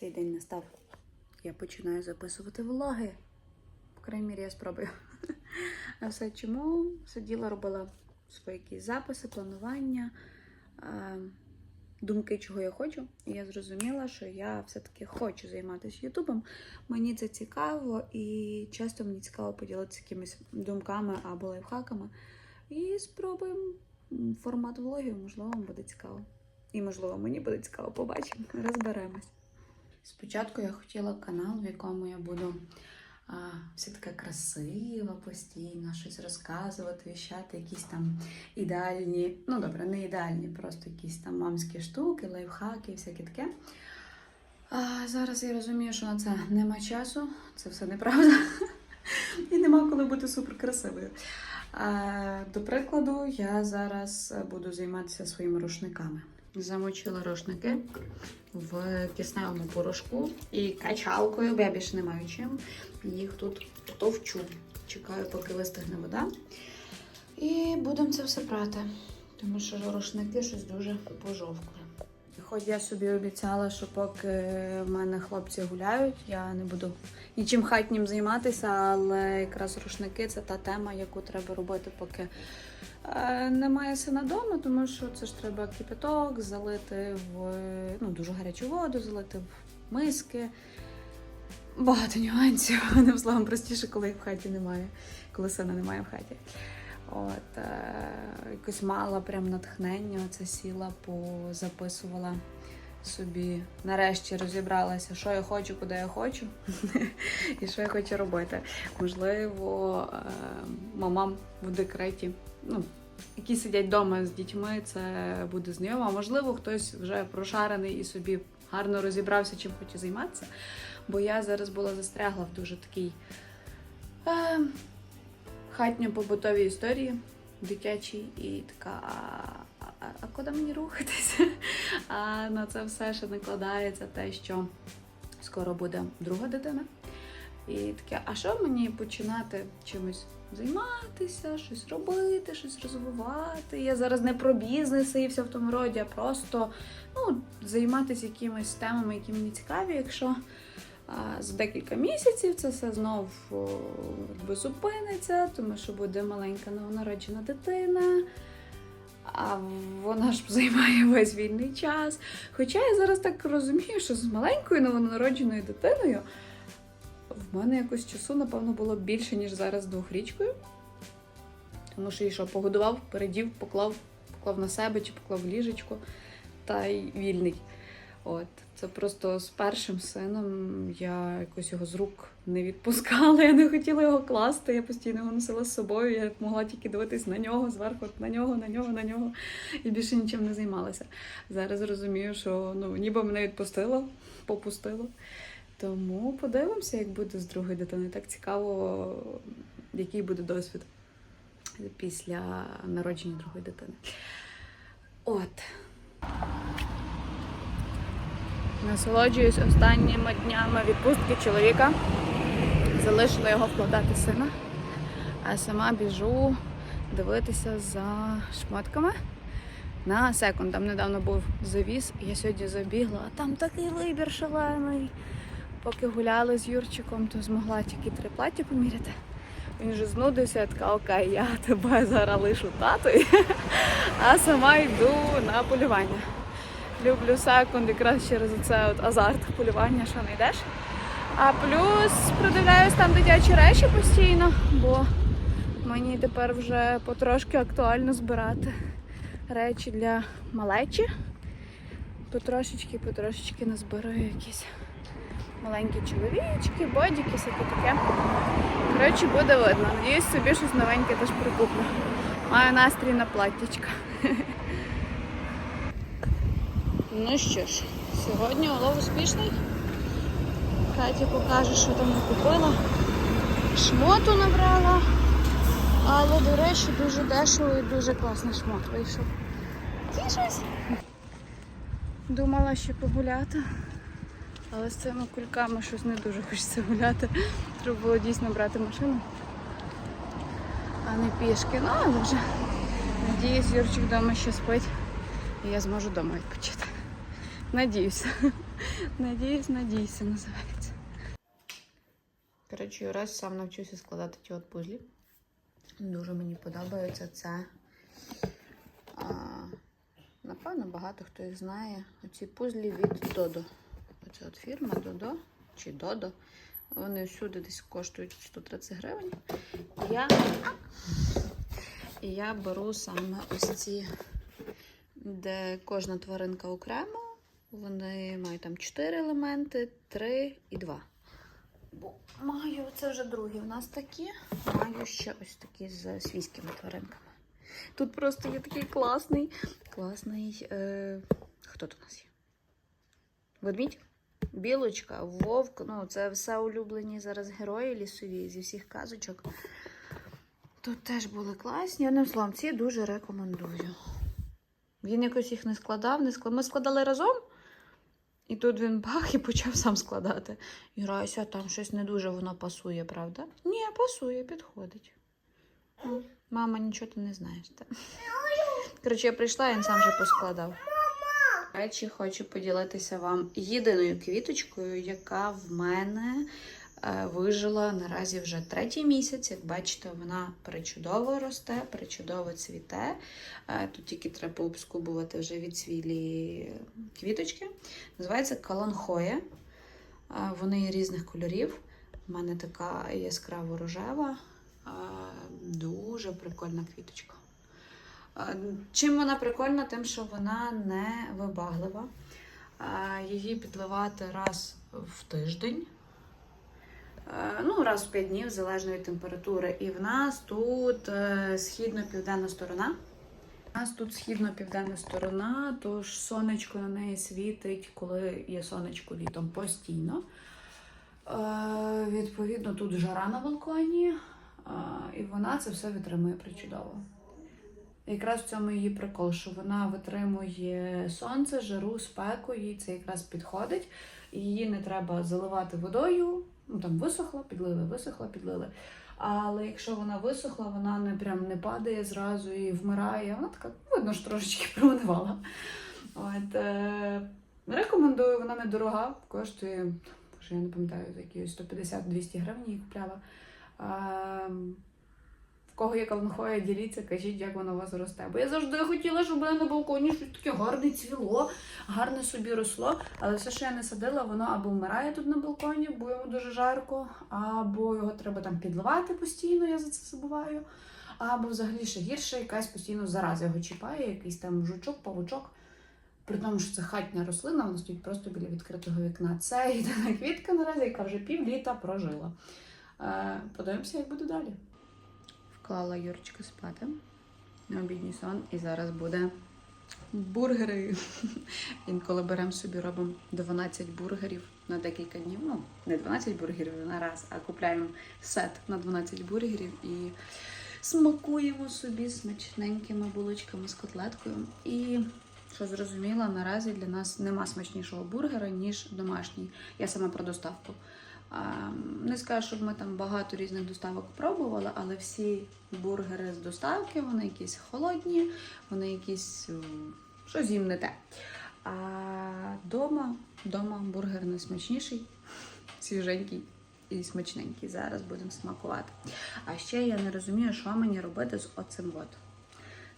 цей день настав. Я починаю записувати влоги. По крайній мірі, я спробую. А все чому? Сиділа, робила свої якісь записи, планування, думки, чого я хочу. І я зрозуміла, що я все-таки хочу займатися Ютубом. Мені це цікаво, і часто мені цікаво поділитися якимись думками або лайфхаками. І спробуємо формат влогів, можливо, вам буде цікаво. І, можливо, мені буде цікаво, побачимо, розберемось. Спочатку я хотіла канал, в якому я буду а, все така красива постійно, щось розказувати, віщати, якісь там ідеальні, ну добре, не ідеальні, просто якісь там мамські штуки, лайфхаки, всяке таке. А зараз я розумію, що на це нема часу, це все неправда. І нема коли бути суперкрасивою. А, До прикладу, я зараз буду займатися своїми рушниками. Замочила рушники в кисневому порошку і качалкою, бо я більше не маю чим. Їх тут товчу. Чекаю, поки вистигне вода. І будемо це все прати, тому що рушники щось дуже пожовкли. Хоч я собі обіцяла, що поки в мене хлопці гуляють, я не буду нічим хатнім займатися, але якраз рушники це та тема, яку треба робити, поки немає сина вдома, тому що це ж треба кипяток залити в ну, дуже гарячу воду, залити в миски. Багато нюансів. Одним словом, простіше, коли їх в хаті немає, коли сина немає в хаті. От, е, якось мала прям натхнення, оце сіла, позаписувала собі. Нарешті розібралася, що я хочу, куди я хочу, і що я хочу робити. Можливо, е, мамам в декреті, ну, які сидять вдома з дітьми, це буде знайомо. Можливо, хтось вже прошарений і собі гарно розібрався, чим хоче займатися. Бо я зараз була застрягла в дуже такій. Е, хатньо-побутові історії дитячі, і така, а, а, а куди мені рухатися? А на це все ще накладається те, що скоро буде друга дитина. І таке, а що мені починати чимось займатися, щось робити, щось розвивати? Я зараз не про бізнес і все в тому роді, а просто ну, займатися якимись темами, які мені цікаві, якщо За декілька місяців це все знов якби, зупиниться, тому що буде маленька новонароджена дитина, а вона ж займає весь вільний час. Хоча я зараз так розумію, що з маленькою новонародженою дитиною в мене якось часу, напевно, було більше, ніж зараз з двохрічкою. Тому що і що, погодував, передів, поклав, поклав на себе чи поклав в ліжечко та й вільний. От, це просто з першим сином я якось його з рук не відпускала, я не хотіла його класти, я постійно його носила з собою, я могла тільки дивитись на нього, зверху на нього, на нього, на нього і більше нічим не займалася. Зараз розумію, що ну, ніби мене відпустило, попустило. Тому подивимося, як буде з другою дитиною. Так цікаво, який буде досвід після народження другої дитини. От. Насолоджуюсь останніми днями відпустки чоловіка. Залишила його вкладати сина, а сама біжу дивитися за шмотками на секунд. Там недавно був завіс, я сьогодні забігла, а там такий вибір шалений. Поки гуляли з Юрчиком, то змогла тільки три плаття поміряти. Він вже знудився, я така окей, я тебе зараз лишу татою, а сама йду на полювання. Люблю секунд якраз через це азарт полювання, що не йдеш. А плюс придивляюсь там дитячі речі постійно, бо мені тепер вже потрошки актуально збирати речі для малечі. Потрошечки, потрошечки назбираю якісь маленькі чоловічки, бодіки, всяке таке. Коротше, буде видно. Надіюсь, собі щось новеньке теж прикуплю. Маю настрій на платтячка. Ну що ж, сьогодні улов успішний. Катя покаже, що там накупила. Шмоту набрала. Але, до речі, дуже дешево і дуже класний шмот вийшов. Тішусь. Думала ще погуляти, але з цими кульками щось не дуже хочеться гуляти. Треба було дійсно брати машину, а не пішки. Ну, але вже надіюсь, Юрчик вдома ще спить і я зможу вдома відпочити. Надіюся. Надіюсь, надійся, називається. Коротше, раз сам навчився складати ті от пузлі. Дуже мені подобається це. А, напевно, багато хто їх знає. Оці пузлі від Додо. Оце от фірма Додо чи Додо. Вони всюди десь коштують 130 гривень. І я, я беру саме ось ці, де кожна тваринка окремо. Вони мають там 4 елементи, 3 і 2. Бо маю, це вже другі в нас такі. Маю ще ось такі з свійськими тваринками. Тут просто є такий класний, класний. Е... Хто тут у нас є? Ведмідь? Білочка, вовк. Ну, це все улюблені зараз герої лісові зі всіх казочок. Тут теж були класні. Одним словом, ці дуже рекомендую. Він якось їх не складав, не складав. Ми складали разом. І тут він бах і почав сам складати. І Райся, там щось не дуже воно пасує, правда? Ні, пасує, підходить. Мама, нічого ти не знаєш. Коротше, я прийшла, він сам вже поскладав. Речі, хочу поділитися вам єдиною квіточкою, яка в мене е, вижила наразі вже третій місяць. Як бачите, вона причудово росте, причудово цвіте. Е, Тут тільки треба обскубувати вже відцвілі квіточки. Називається каланхоя. Е, Вони є різних кольорів. У мене така яскраво рожева, дуже прикольна квіточка. Чим вона прикольна? Тим, що вона не вибаглива. Її підливати раз в тиждень. Ну, раз в 5 днів, залежно від температури. І в нас тут е, східно-південна сторона. У нас тут східно-південна сторона, тож сонечко на неї світить, коли є сонечко літом постійно. Е, відповідно, тут жара на балконі, е, і вона це все витримує причудово. Якраз в цьому її прикол, що вона витримує сонце, жару, спеку, їй це якраз підходить. Її не треба заливати водою. Ну там висохла, підлили, висохла, підлили. Але якщо вона висохла, вона не прям не падає зразу і вмирає. Вона така, видно ж, трошечки промивала. От, е, рекомендую, вона недорога, коштує, вже я не пам'ятаю, якісь 150-200 гривень її купляла. Е, кого є каланхоя, діліться, кажіть, як воно у вас росте. Бо я завжди хотіла, щоб на балконі щось таке гарне цвіло, гарне собі росло. Але все, що я не садила, воно або вмирає тут на балконі, бо йому дуже жарко, або його треба там підливати постійно, я за це забуваю. Або взагалі ще гірше, якась постійно зараза його чіпає, якийсь там жучок, павучок. При тому, що це хатня рослина, вона стоїть просто біля відкритого вікна. Це єдина квітка наразі, яка вже півліта прожила. Е, подивимося, як буде далі. Вклала Юрочка спати на обідній сон, і зараз буде бургери. Інколи беремо собі, робимо 12 бургерів на декілька днів. Ну, не 12 бургерів на раз, а купляємо сет на 12 бургерів і смакуємо собі смачненькими булочками з котлеткою. І що зрозуміла, наразі для нас нема смачнішого бургера, ніж домашній. Я саме про доставку. Не скажу, щоб ми там багато різних доставок пробували, але всі бургери з доставки, вони якісь холодні, вони якісь щось їм не те. А дома, дома бургер найсмачніший, свіженький і смачненький. Зараз будемо смакувати. А ще я не розумію, що мені робити з оцим от.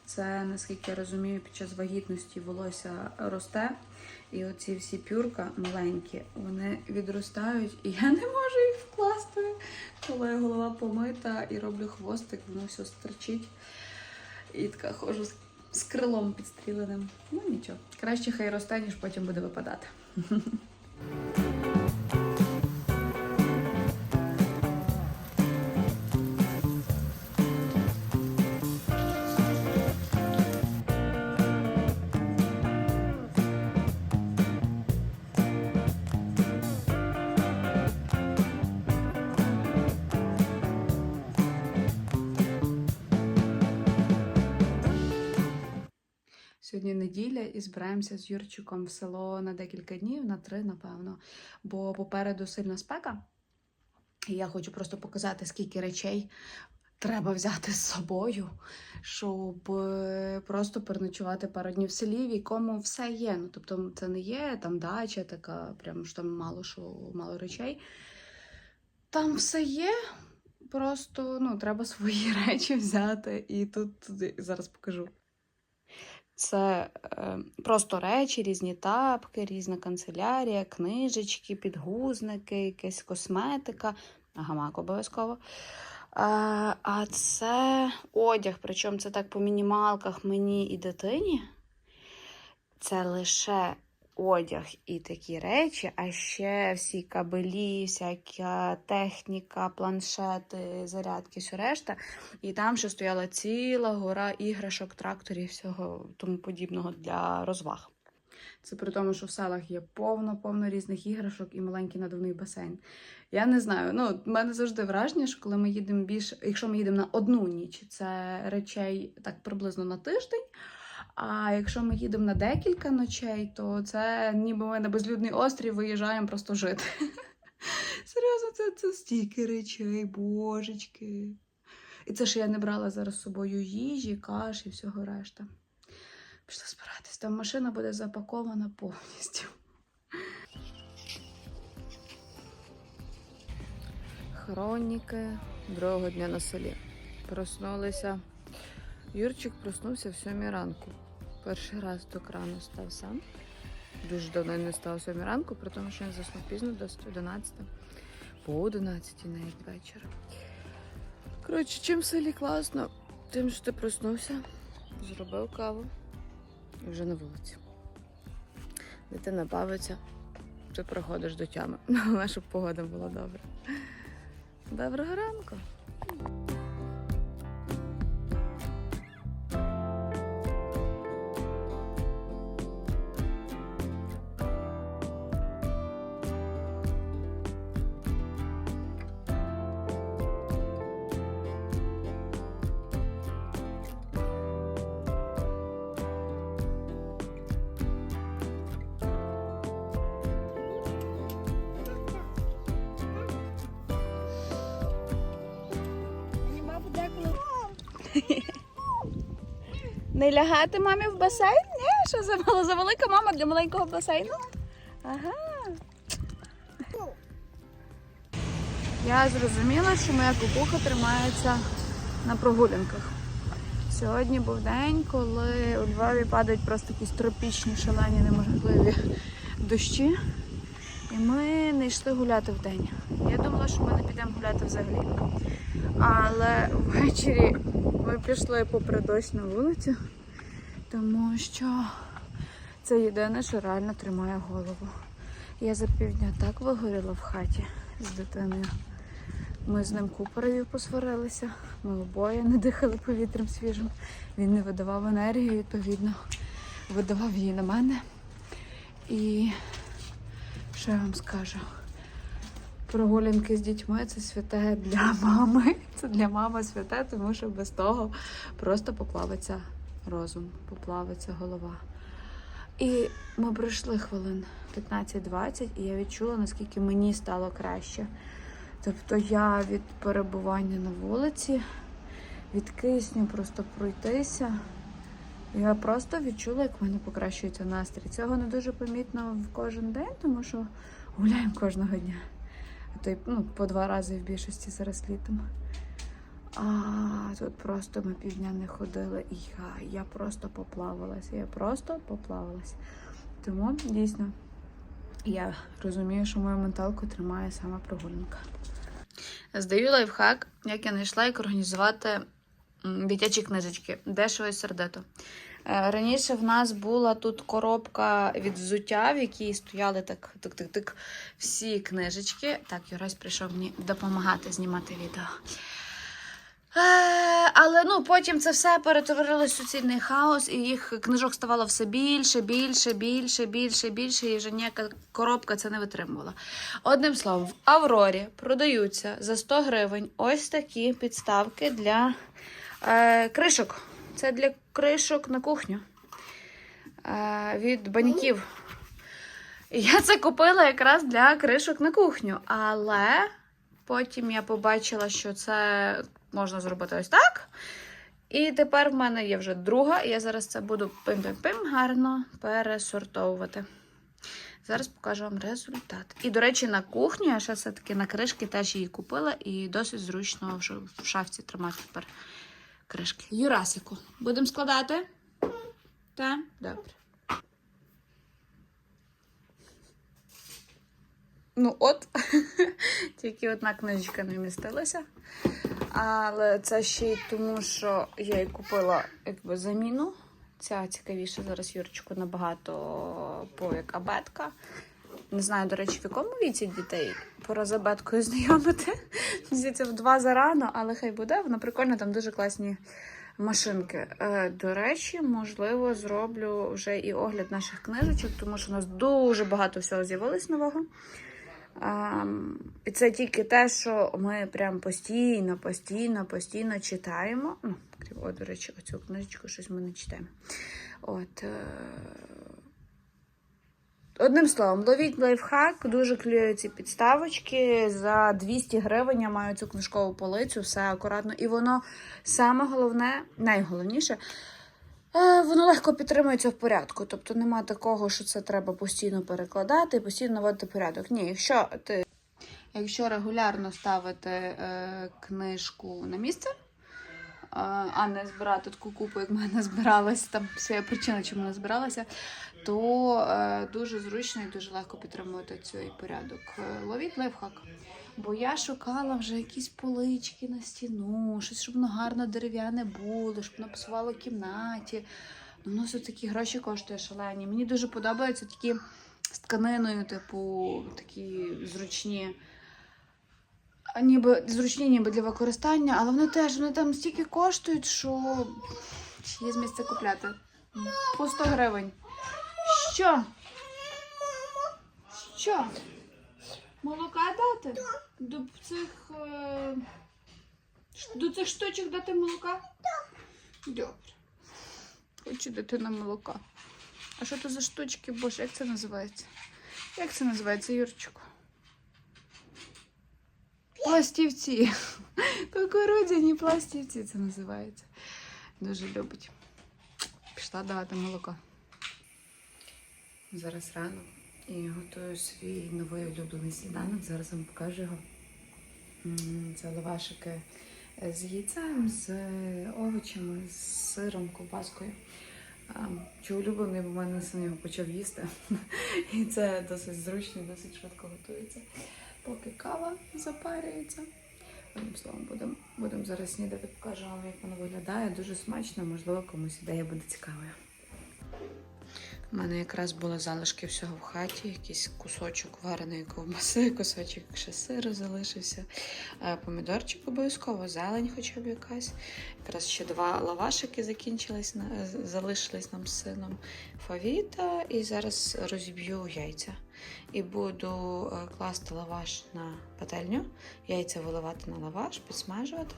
Це, наскільки я розумію, під час вагітності волосся росте. І оці всі пюрка маленькі, вони відростають, і я не можу їх вкласти. Коли голова помита і роблю хвостик, воно все стерчить. І така ходжу з, з крилом підстріленим. Ну нічого. Краще хай росте, ніж потім буде випадати. Сьогодні неділя і збираємося з Юрчиком в село на декілька днів, на три, напевно. Бо попереду сильна спека. І я хочу просто показати, скільки речей треба взяти з собою, щоб е, просто переночувати пару днів в селі, в якому все є. Ну, тобто, це не є там дача, така, прям що там мало що, мало речей. Там все є. Просто ну, треба свої речі взяти. І тут зараз покажу. Це е, просто речі, різні тапки, різна канцелярія, книжечки, підгузники, якась косметика, гамак обов'язково. А, а це одяг, причому це так по мінімалках мені і дитині. Це лише одяг і такі речі, а ще всі кабелі, всяка техніка, планшети, зарядки, все решта. І там ще стояла ціла гора іграшок, тракторів, всього тому подібного для розваг. Це при тому, що в селах є повно-повно різних іграшок і маленький надувний басейн. Я не знаю. Ну, в мене завжди враження, що коли ми їдемо більше, якщо ми їдемо на одну ніч, це речей так приблизно на тиждень. А якщо ми їдемо на декілька ночей, то це ніби ми на безлюдний острів виїжджаємо просто жити. Серйозно, це, це стільки речей, божечки. І це ж я не брала зараз з собою їжі, каш і всього решта. Пішла збиратись, там машина буде запакована повністю. Хроніки другого дня на селі. Проснулися. Юрчик проснувся в сьомій ранку. Перший раз до крану став сам. Дуже давно не став сьомій ранку, при тому, що він заснув пізно, досить 11. По 11 навіть вечора. Коротше, чим в селі класно, тим, що ти проснувся, зробив каву і вже на вулиці. Дитина бавиться, ти приходиш до тями. Головне, щоб погода була добра. Доброго ранку! Не лягати мамі в басейн? Ні, що за мала за велика мама для маленького басейну? Ага. Я зрозуміла, що моя кукуха тримається на прогулянках. Сьогодні був день, коли у Львові падають просто якісь тропічні, шалені, неможливі дощі. І ми не йшли гуляти в день. Я думала, що ми не підемо гуляти взагалі. Але ввечері ми пішли попри дощ на вулицю, тому що це єдине, що реально тримає голову. Я за півдня так вигоріла в хаті з дитиною. Ми з ним купорою посварилися, ми обоє не дихали повітрям свіжим. Він не видавав енергію, відповідно, видавав її на мене. І що я вам скажу? Прогулянки з дітьми це святе для мами. Це для мами святе, тому що без того просто поплавиться розум, поплавиться голова. І ми пройшли хвилин 15-20, і я відчула, наскільки мені стало краще. Тобто я від перебування на вулиці, від кисню просто пройтися. Я просто відчула, як в мене покращується настрій. Цього не дуже помітно в кожен день, тому що гуляємо кожного дня. То й, ну, по два рази в більшості зараз літом. А тут просто ми півдня не ходили, і я, я просто поплавалася. Я просто поплавалася. Тому дійсно я розумію, що мою менталку тримає саме прогулянка. Здаю лайфхак, як я знайшла, як організувати дитячі книжечки. Дешево і сердито. Е, Раніше в нас була тут коробка від взуття, в якій стояли так тик-тик-тик всі книжечки. Так, Юрась прийшов мені допомагати знімати відео. Е, але ну потім це все перетворилось в суцільний хаос, і їх книжок ставало все більше, більше, більше, більше, більше, і вже ніяка коробка це не витримувала. Одним словом, в Аврорі продаються за 100 гривень ось такі підставки для е, кришок. Це для кришок на кухню е, від баняків. Я це купила якраз для кришок на кухню, але потім я побачила, що це можна зробити ось так. І тепер в мене є вже друга, і я зараз це буду пим-пим-пим гарно пересортовувати. Зараз покажу вам результат. І, до речі, на кухні я ще все-таки на кришки теж її купила, і досить зручно в шафці тримати тепер кришки. Юрасику, будемо складати? Так? Добре. Ну, от, тільки одна книжечка не вмістилася. Але це ще й тому, що я їй купила якби заміну. Ця цікавіша зараз Юрчику набагато по як абетка. Не знаю, до речі, в якому віці дітей пора з абеткою знайомити. Здається, в два зарано, але хай буде. Вона прикольна, там дуже класні машинки. Е, До речі, можливо, зроблю вже і огляд наших книжечок, тому що у нас дуже багато всього з'явилось нового. Ем, І це тільки те, що ми прям постійно, постійно, постійно читаємо. Ну, о, до речі, оцю книжечку щось ми не читаємо. От. Одним словом, ловіть лайфхак, дуже клюють ці підставочки. За 200 гривень я маю цю книжкову полицю, все акуратно. І воно саме головне, найголовніше, Е, Воно легко підтримується в порядку. Тобто нема такого, що це треба постійно перекладати постійно наводити порядок. Ні, якщо ти якщо регулярно ставити е, книжку на місце, а не збирати таку купу, як мене збиралася, там своя причина, чому не збиралася, то е, дуже зручно і дуже легко підтримувати цей порядок. Е, Ловіть лайфхак. Бо я шукала вже якісь полички на стіну, щось, щоб воно гарно дерев'яне було, щоб воно пасувало в кімнаті. Ну, воно все такі гроші коштує шалені. Мені дуже подобаються такі з тканиною, типу, такі зручні. Ніби зручні ніби для використання, але вони теж вони там стільки коштують, що є з місця купляти. По 100 гривень. Що? Що? Молока дати? До цих. Е... До цих штучок дати молока? Добре. Хочу дитина молока. А що то за штучки, боже, як це називається? Як це називається, Юрчику? Пластівці. Кукурудзяні пластівці це називається. Дуже любить. Пішла давати молоко. Зараз рано і готую свій новий улюблений сніданок. Зараз вам покажу його. Це лавашики з яйцем, з овочами, з сиром, ковбаскою. Чи улюблений, бо в мене син його почав їсти. І це досить зручно, досить швидко готується. Поки кава запарюється. Одним словом, будемо будем зараз снідати, покажу вам, як воно виглядає. Дуже смачно, можливо, комусь ідея буде цікавою. У мене якраз були залишки всього в хаті, якийсь кусочок вареної ковбаси, кусочок ще сиру залишився, е, помідорчик обов'язково, зелень хоча б якась. Якраз ще два лавашики закінчились, залишились нам з сином фавіта. І зараз розіб'ю яйця. І буду е, класти лаваш на пательню, яйця виливати на лаваш, підсмажувати,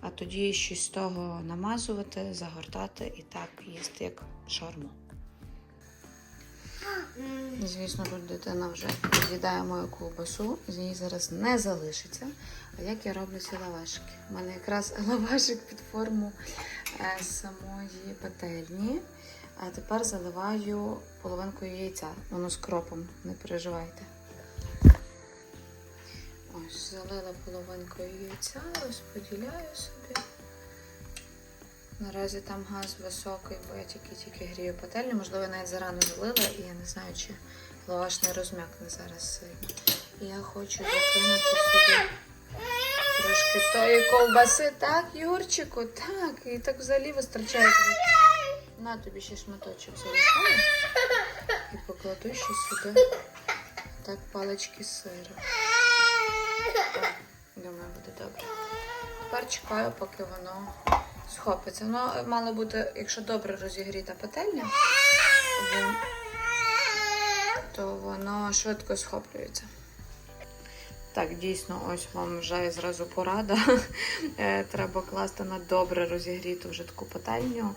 а тоді щось з того намазувати, загортати і так їсти як шаурму. Звісно, тут дитина вже з'їдає мою ковбасу, з ній зараз не залишиться. А як я роблю ці лавашики? У мене якраз лавашик під форму е, самої пательні. А тепер заливаю половинкою яйця. Воно з кропом, не переживайте. Ось, залила половинкою яйця, розподіляю собі. Наразі там газ високий, бо я тільки-тільки грію пательню. Можливо, я навіть зарано залила, і я не знаю, чи лаваш не розм'якне зараз сильно. Я хочу закинути сюди трошки тої ковбаси. Так, Юрчику, так. І так взагалі вистачає. На тобі ще шматочок залишаю. І покладу ще сюди так палички сиру. Думаю, буде добре. Тепер чекаю, поки воно схопиться. Воно мало бути, якщо добре розігріта пательня, то воно швидко схоплюється. Так, дійсно, ось вам вже зразу порада. Е, Треба класти на добре розігріту вже таку пательню.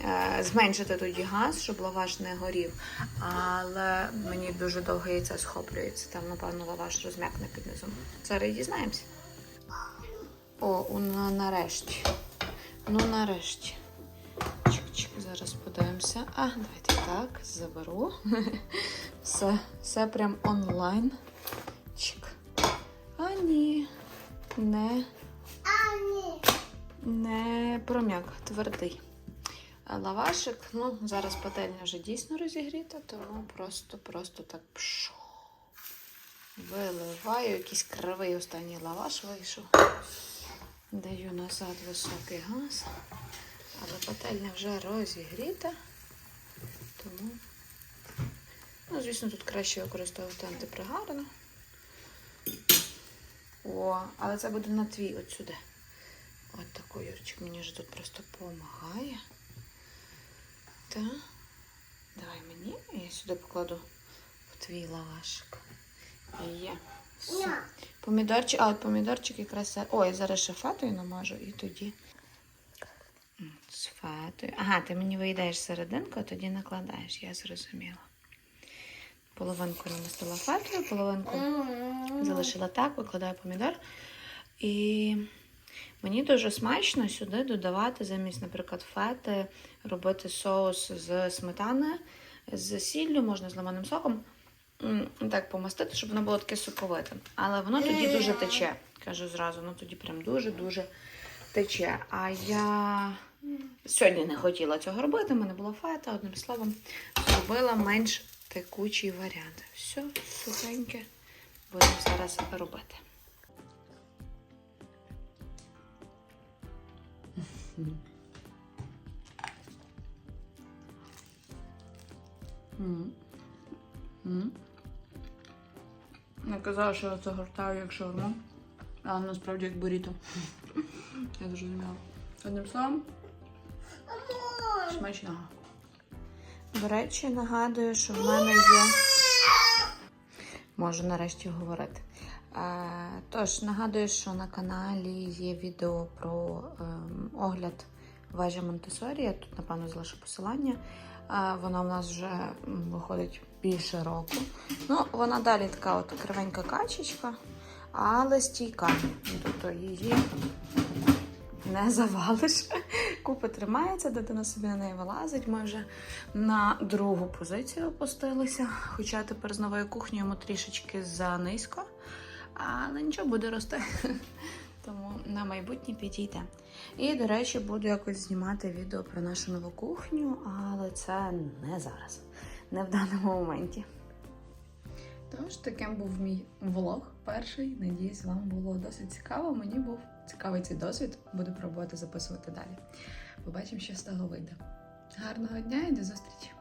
Е, Зменшити тоді газ, щоб лаваш не горів. Але мені дуже довго яйця схоплюється. Там, напевно, лаваш розм'якне під низом. Зараз дізнаємося. О, ну, нарешті. Ну, нарешті. Чик-чик, зараз подивимося. А, давайте так, заберу. Все, все прям онлайн. Чик. А ні. Не, А, ні. не пром'як, твердий. Лавашик, ну, зараз пательня вже дійсно розігріта, тому просто-просто так пшу. Виливаю, якийсь кривий останній лаваш вийшов. Даю назад високий газ. Але пательня вже розігріта. Тому, ну, звісно, тут краще використовувати антипригарну. О, але це буде на твій от сюди. От такий Юрчик мені вже тут просто допомагає. Так. Давай мені, я сюди покладу в твій лавашик. Є. Все. Помідорчик, а от помідорчик якраз. Ой, я зараз ще фетою намажу і тоді. З фетою. Ага, ти мені виїдаєш серединку, а тоді накладаєш, я зрозуміла. Половинку намастила фетою, половинку залишила так, викладаю помідор. І мені дуже смачно сюди додавати замість, наприклад, фети, робити соус з сметани, з сіллю, можна з лимонним соком. Так помастити, щоб воно було таке соковите. Але воно тоді дуже тече. Кажу зразу, воно тоді прям дуже-дуже тече. А я сьогодні не хотіла цього робити, в мене була фета, одним словом, зробила менш текучий варіант. Все, сухеньке, будемо зараз робити. Я казала, що я це гортаю як шаурму, але насправді як буріто. Я зрозуміла. Одним словом, смачного. До речі, нагадую, що в мене є. Можу нарешті говорити. Тож, нагадую, що на каналі є відео про ем, огляд вежі Монтесорі. Я тут, напевно, залишу посилання. Вона в нас вже виходить більше року. Ну, вона далі така от кривенька качечка, але стійка. Тобто її не завалиш. Купа тримається, дитина собі на неї вилазить. Ми вже на другу позицію опустилися. Хоча тепер з новою кухнею йому трішечки занизько, але нічого буде рости. Тому на майбутнє підійде. І, до речі, буду якось знімати відео про нашу нову кухню, але це не зараз, не в даному моменті. Тож таким був мій влог перший. Надіюсь, вам було досить цікаво. Мені був цікавий цей досвід. Буду пробувати записувати далі. Побачимо, що з того вийде. Гарного дня і до зустрічі!